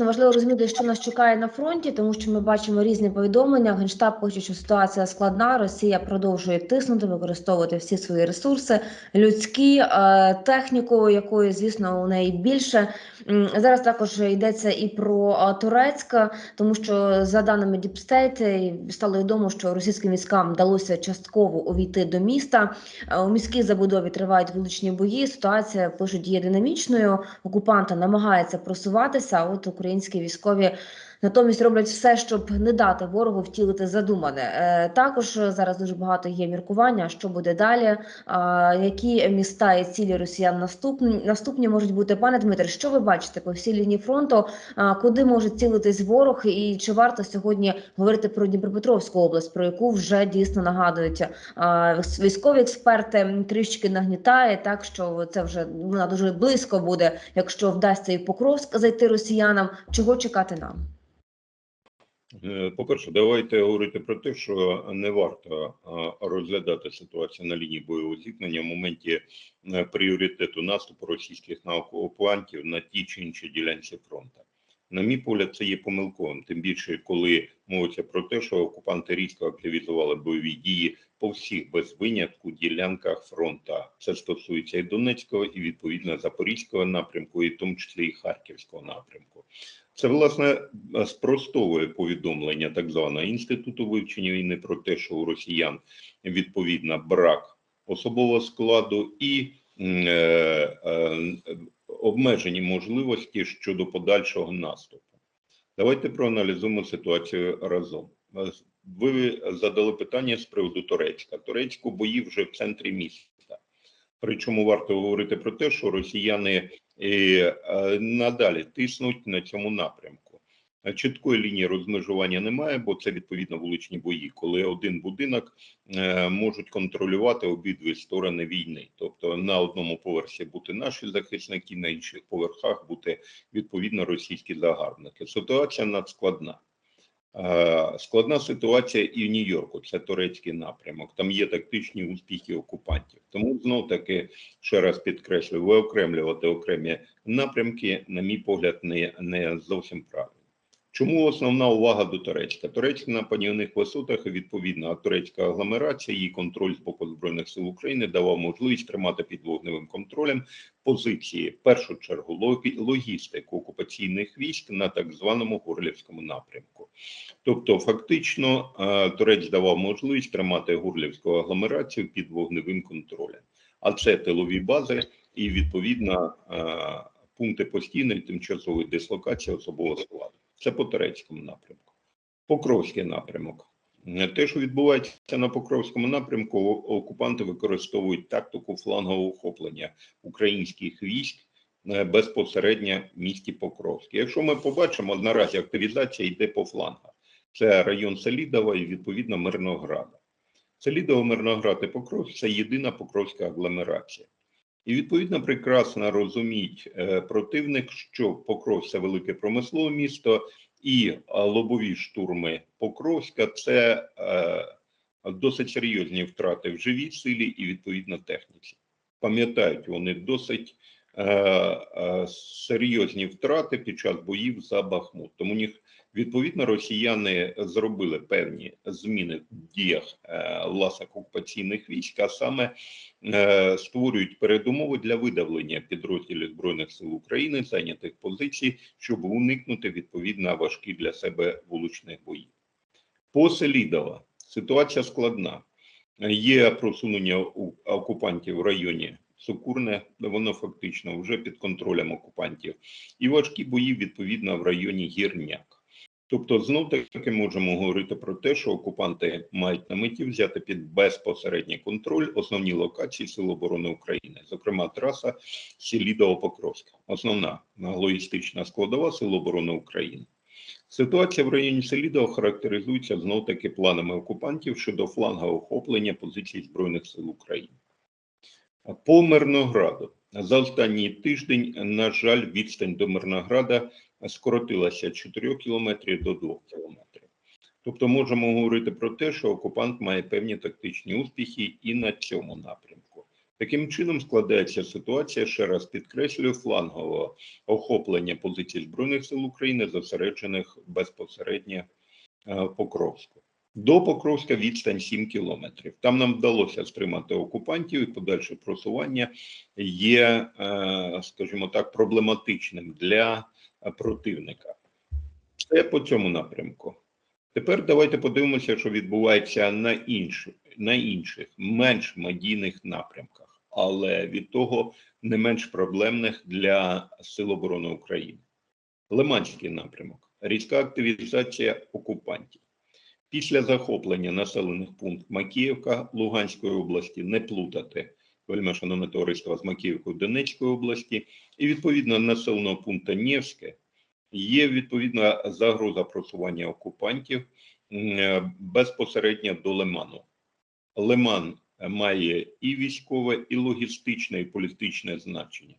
Важливо розуміти, що нас чекає на фронті, тому що ми бачимо різні повідомлення. Генштаб пише, що ситуація складна. Росія продовжує тиснути, використовувати всі свої ресурси, людські е, техніку, якої звісно у неї більше. Зараз також йдеться і про е, Турецьк, тому що за даними е, стало відомо, що російським військам вдалося частково увійти до міста. Е, У міській забудові тривають вуличні бої. Ситуація пишуть є динамічною. Окупанти намагаються просуватися. От українські військові натомість роблять все, щоб не дати ворогу втілити задумане. Е, Також зараз дуже багато є міркування, що буде далі. Які міста і цілі росіян наступні наступні можуть бути. Пане Дмитре, що ви бачите по всій лінії фронту? Куди може цілитись ворог, і чи варто сьогодні говорити про Дніпропетровську область, про яку вже дійсно нагадують військові експерти трішки нагнітає, так що це вже вона дуже близько буде, якщо вдасться і Покровськ зайти росіянам. Чого чекати нам? Е, По-перше, давайте говорити про те, що не варто розглядати ситуацію на лінії бойового зіткнення в моменті е, пріоритету наступу російських окупантів на ті чи інші ділянці фронту. На мій погляд, це є помилковим, тим більше, коли мовиться про те, що окупанти різко активізували бойові дії по всіх без винятку ділянках фронта. Це стосується і Донецького, і відповідно Запорізького напрямку, і в тому числі і Харківського напрямку. Це власне спростовує повідомлення так званого інституту вивчення війни про те, що у росіян відповідно брак особового складу і е, е, обмежені можливості щодо подальшого наступу. Давайте проаналізуємо ситуацію разом. Е, Ви задали питання з приводу Турецька. Турецьку бої вже в центрі міста. Причому варто говорити про те, що росіяни і е, надалі тиснуть на цьому напрямку. Е, Чіткої лінії розмежування немає, бо це відповідно вуличні бої, коли один будинок е, можуть контролювати обидві сторони війни. Тобто на одному поверсі бути наші захисники, на інших поверхах бути відповідно російські загарбники. Ситуація надскладна. Складна ситуація і в Нью-Йорку, це турецький напрямок. Там є тактичні успіхи окупантів. Тому знов таки ще раз підкреслюю, виокремлювати окремі напрямки, на мій погляд, не, не зовсім правильно. Чому основна увага до Турецька? Турецька на панівних висотах, і відповідно, турецька агломерація, її контроль з боку Збройних сил України давав можливість тримати під вогневим контролем позиції, першу чергу, логі- логістику окупаційних військ на так званому Горлівському напрямку. Тобто, фактично, е, Турець давав можливість тримати Горлівську агломерацію під вогневим контролем. А це тилові бази і відповідно е, пункти постійної тимчасової дислокації особового складу. Це по турецькому напрямку. Покровський напрямок. Те, що відбувається на Покровському напрямку, окупанти використовують тактику флангового охоплення українських військ е, безпосередньо в місті Покровськ. Якщо ми побачимо, наразі активізація йде по флангах. Це район Селідова і відповідно Мирнограда. Селідово, Мирноград і Покровськ це єдина Покровська агломерація. І відповідно прекрасно розуміють е, противник, що Покров це велике промислове місто, і е, лобові штурми Покровська це е, досить серйозні втрати в живій силі і відповідно техніці. Пам'ятають вони досить серйозні втрати під час боїв за Бахмут. Тому них відповідно росіяни зробили певні зміни в діях е, власних окупаційних військ, а саме е, створюють передумови для видавлення підрозділів збройних сил України зайнятих позицій, щоб уникнути відповідно важкі для себе вуличних боїв. По Селідова ситуація складна. Є просунення окупантів в районі Сокурне, воно фактично вже під контролем окупантів, і важкі бої відповідно в районі Гірняк. Тобто, знов таки можемо говорити про те, що окупанти мають на меті взяти під безпосередній контроль основні локації Сил оборони України, зокрема траса Селідово-Покровська, основна логістична складова Сил оборони України. Ситуація в районі Селідова характеризується знов таки планами окупантів щодо флангового охоплення позицій Збройних сил України. По Мирнограду за останній тиждень, на жаль, відстань до Мирнограда скоротилася з 4 кілометрів до 2 кілометрів. Тобто можемо говорити про те, що окупант має певні тактичні успіхи і на цьому напрямку. Таким чином складається ситуація, ще раз підкреслюю, флангового охоплення позицій Збройних сил України, зосереджених безпосередньо е, Покровську. До Покровська відстань 7 кілометрів. Там нам вдалося стримати окупантів, і подальше просування є, е, скажімо так, проблематичним для е, противника. Це по цьому напрямку. Тепер давайте подивимося, що відбувається на інших, на інших менш медійних напрямках, але від того не менш проблемних для Сил оборони України. Лиманський напрямок, різка активізація окупантів. Після захоплення населених пунктів Макіївка Луганської області не плутати вельми шановне товариство з Макіївкою Донецької області, і відповідно населеного пункту Нєвське є відповідна загроза просування окупантів е, безпосередньо до Лиману. Лиман має і військове, і логістичне, і політичне значення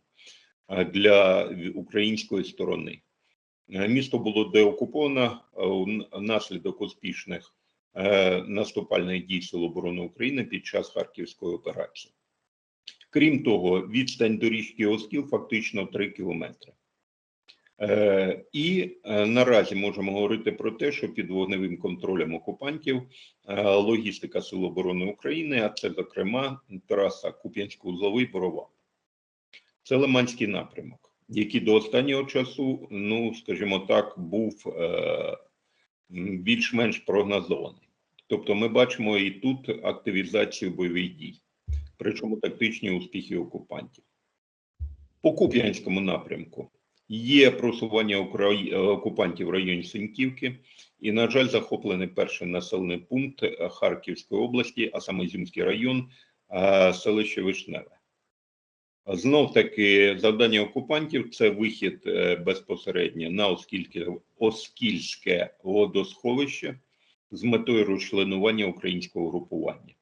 е, для української сторони. Е, Місто було деокуповано е, внаслідок успішних е, наступальних дій Сил оборони України під час Харківської операції. Крім того, відстань до річки Оскіл фактично 3 кілометри. Е, І е, наразі можемо говорити про те, що під вогневим контролем окупантів е, логістика Сил оборони України, а це, зокрема, траса Куп'янсько-Узловий Борова. Це Лиманський напрямок, який до останнього часу, ну скажімо так, був е, більш-менш прогнозований. Тобто, ми бачимо і тут активізацію бойових дій, причому тактичні успіхи окупантів. По Куп'янському напрямку є просування е, окупантів в районі Синьківки, і, на жаль, захоплений перший населений пункт Харківської області, а саме Ізюмський район, е, селище Вишневе. Знов таки завдання окупантів це вихід е, безпосередньо на оскільки Оскільське водосховище з метою розчленування українського групування.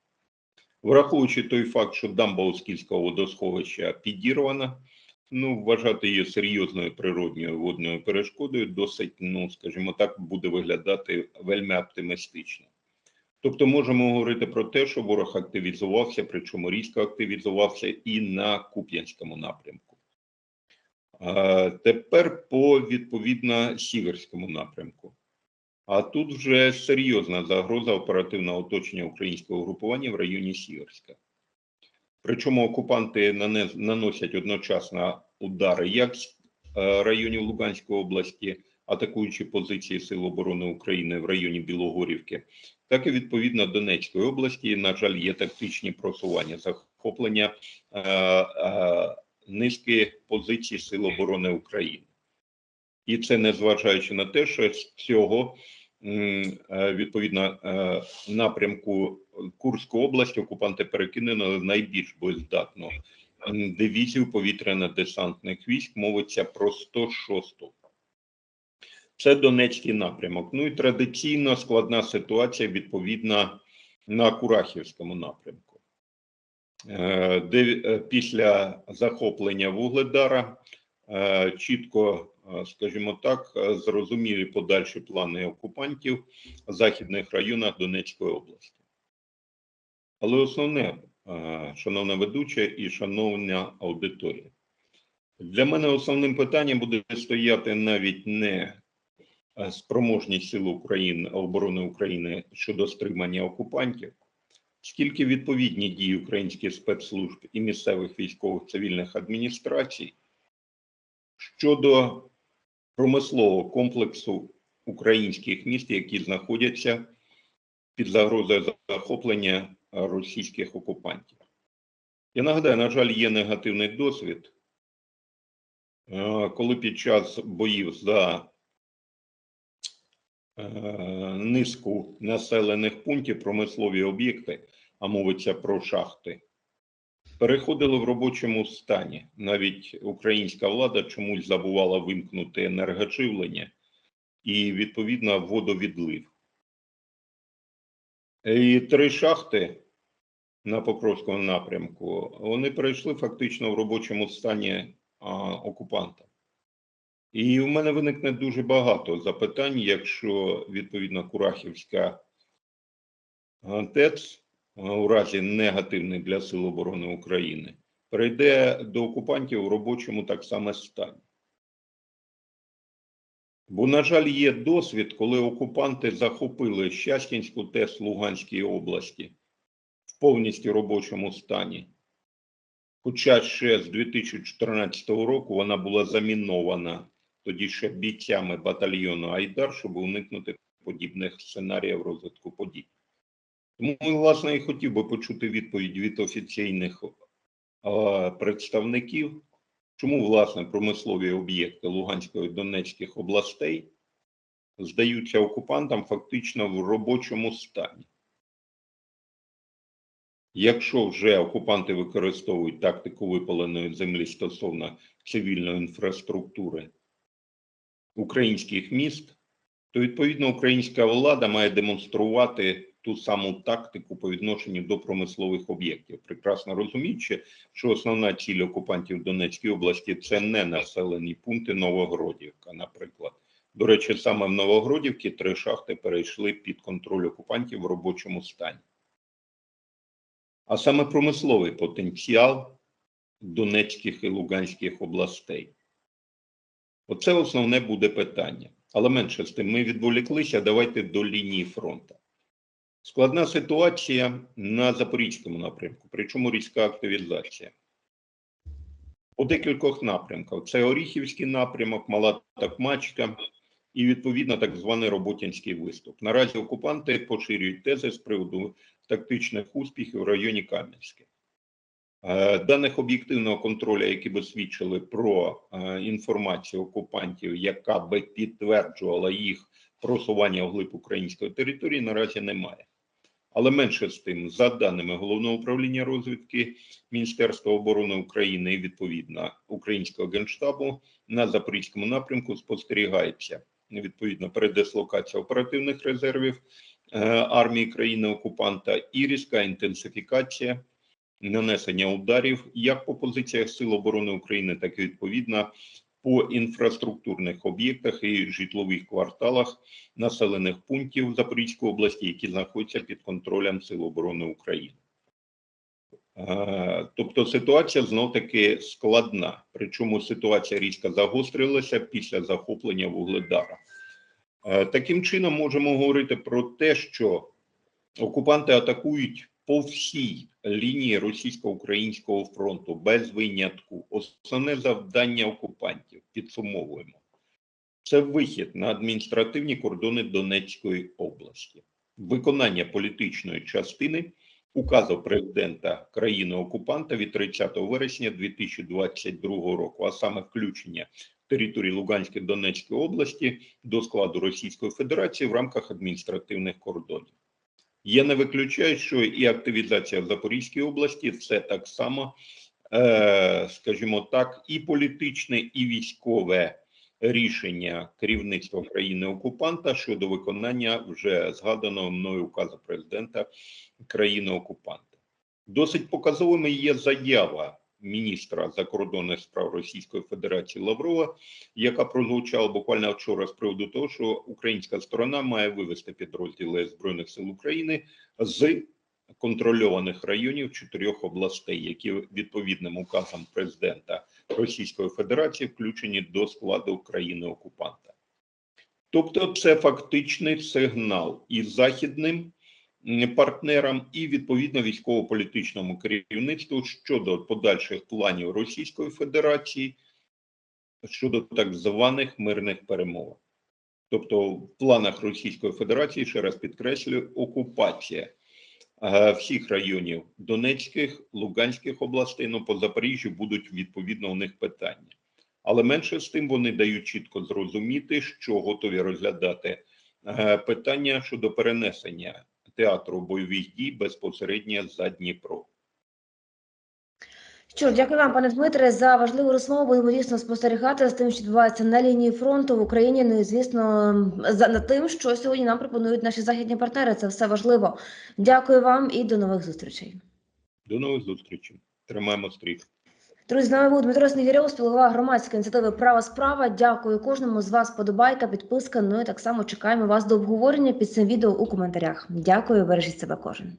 Враховуючи той факт, що дамба Оскільського водосховища підірвана, ну вважати її серйозною природньою водною перешкодою досить, ну скажімо так, буде виглядати вельми оптимістично. Тобто можемо говорити про те, що ворог активізувався, причому різко активізувався і на Куп'янському напрямку. А, тепер по відповідно Сіверському напрямку. А тут вже серйозна загроза оперативного оточення українського групування в районі Сіверська. Причому окупанти наносять одночасно удари як з е, районів Луганської області, атакуючи позиції Сил оборони України в районі Білогорівки, так і відповідно Донецької області. На жаль, є тактичні просування захоплення е, е, низки позицій Сил оборони України. І це незважаючи на те, що з цього е, відповідно е, напрямку Курської області окупанти перекинули найбільш боєздатну дивізію повітряно-десантних військ. Мовиться про 106-ту. Це Донецький напрямок. Ну і традиційно складна ситуація відповідно на Курахівському напрямку, Е, де е, після захоплення Вугледара е, чітко, скажімо так, зрозумілі подальші плани окупантів в західних районах Донецької області. Але основне, шановна ведуча і шановна аудиторія, для мене основним питанням буде стояти навіть не спроможність сил України оборони України щодо стримання окупантів, скільки відповідні дії українських спецслужб і місцевих військових цивільних адміністрацій щодо промислового комплексу українських міст, які знаходяться під загрозою захоплення е, російських окупантів. Я нагадаю, на жаль, є негативний досвід, е, коли під час боїв за е, низку населених пунктів промислові об'єкти, а мовиться про шахти, переходили в робочому стані. Навіть українська влада чомусь забувала вимкнути енергоживлення і, відповідно, водовідлив. І три шахти на Покровському напрямку вони перейшли фактично в робочому стані а, окупанта. І в мене виникне дуже багато запитань, якщо відповідно Курахівська ТЕЦ у разі негативний для Сил оборони України, перейде до окупантів у робочому так само стані. Бо, на жаль, є досвід, коли окупанти захопили Щастінську ТЕС Луганській області в повністю робочому стані. Хоча ще з 2014 року вона була замінована тоді ще бійцями батальйону Айдар, щоб уникнути подібних сценаріїв розвитку подій. Тому, власне, і хотів би почути відповідь від офіційних е, представників, чому, власне, промислові об'єкти Луганської і Донецьких областей здаються окупантам фактично в робочому стані. Якщо вже окупанти використовують тактику випаленої землі стосовно цивільної інфраструктури українських міст, то відповідно українська влада має демонструвати ту саму тактику по відношенню до промислових об'єктів, прекрасно розуміючи, що основна ціль окупантів Донецької області це не населені пункти Новогродівка, наприклад. До речі, саме в Новогродівці три шахти перейшли під контроль окупантів в робочому стані. А саме промисловий потенціал Донецьких і Луганських областей. Оце основне буде питання. Але менше з тим, ми відволіклися. Давайте до лінії фронту. Складна ситуація на Запорізькому напрямку, причому різка активізація. По декількох напрямках: це Оріхівський напрямок, Мала Такмачка і, відповідно, так званий Роботянський виступ. Наразі окупанти поширюють тези з приводу тактичних успіхів в районі Кам'янське. Е, Даних об'єктивного контролю, які би свідчили про е, інформацію окупантів, яка би підтверджувала їх просування вглиб української території, наразі немає. Але менше з тим, за даними головного управління розвідки Міністерства оборони України і відповідно українського генштабу на запорізькому напрямку спостерігається відповідно передислокація оперативних резервів е, армії країни окупанта і різка інтенсифікація нанесення ударів як по позиціях Сил оборони України, так і відповідно по інфраструктурних об'єктах і житлових кварталах населених пунктів Запорізької області, які знаходяться під контролем Сил оборони України. Тобто ситуація знов таки складна. Причому ситуація різко загострилася після захоплення Вугледара. Таким чином можемо говорити про те, що окупанти атакують по всій лінії російсько-українського фронту без винятку. Основне завдання окупантів підсумовуємо. Це вихід на адміністративні кордони Донецької області, виконання політичної частини указу президента країни-окупанта від 30 вересня 2022 року, а саме включення території Луганської Донецької області до складу Російської Федерації в рамках адміністративних кордонів. Я не виключаю, що і активізація в Запорізькій області це так само, е, скажімо так, і політичне, і військове рішення керівництва країни-окупанта щодо виконання вже згаданого мною указу президента країни-окупанта. Досить показовими є заява міністра закордонних справ Російської Федерації Лаврова, яка прозвучала буквально вчора з приводу того, що українська сторона має вивести підрозділи збройних сил України з контрольованих районів чотирьох областей, які відповідним указом президента Російської Федерації включені до складу країни-окупанта. Тобто, це фактичний сигнал і західним партнерам, і відповідно військово-політичному керівництву щодо подальших планів Російської Федерації щодо так званих мирних перемовин. Тобто, в планах Російської Федерації, ще раз підкреслюю, окупація е, всіх районів Донецьких, Луганських областей, ну по Запоріжжю будуть відповідно у них питання. Але менше з тим вони дають чітко зрозуміти, що готові розглядати е, питання щодо перенесення театру бойових дій безпосередньо за Дніпро. Що ж, дякую вам, пане Дмитре, за важливу розмову. Будемо дійсно спостерігати за тим, що відбувається на лінії фронту в Україні. Ну і звісно, за над тим, що сьогодні нам пропонують наші західні партнери. Це все важливо. Дякую вам і до нових зустрічей. До нових зустрічей. Тримаємо стрій. Друзі, з нами був Дмитро Снігирьов, спілова громадської ініціативи Права справа. Дякую кожному з вас. Подобайка, підписка. Ну і так само чекаємо вас до обговорення під цим відео у коментарях. Дякую, бережіть себе кожен.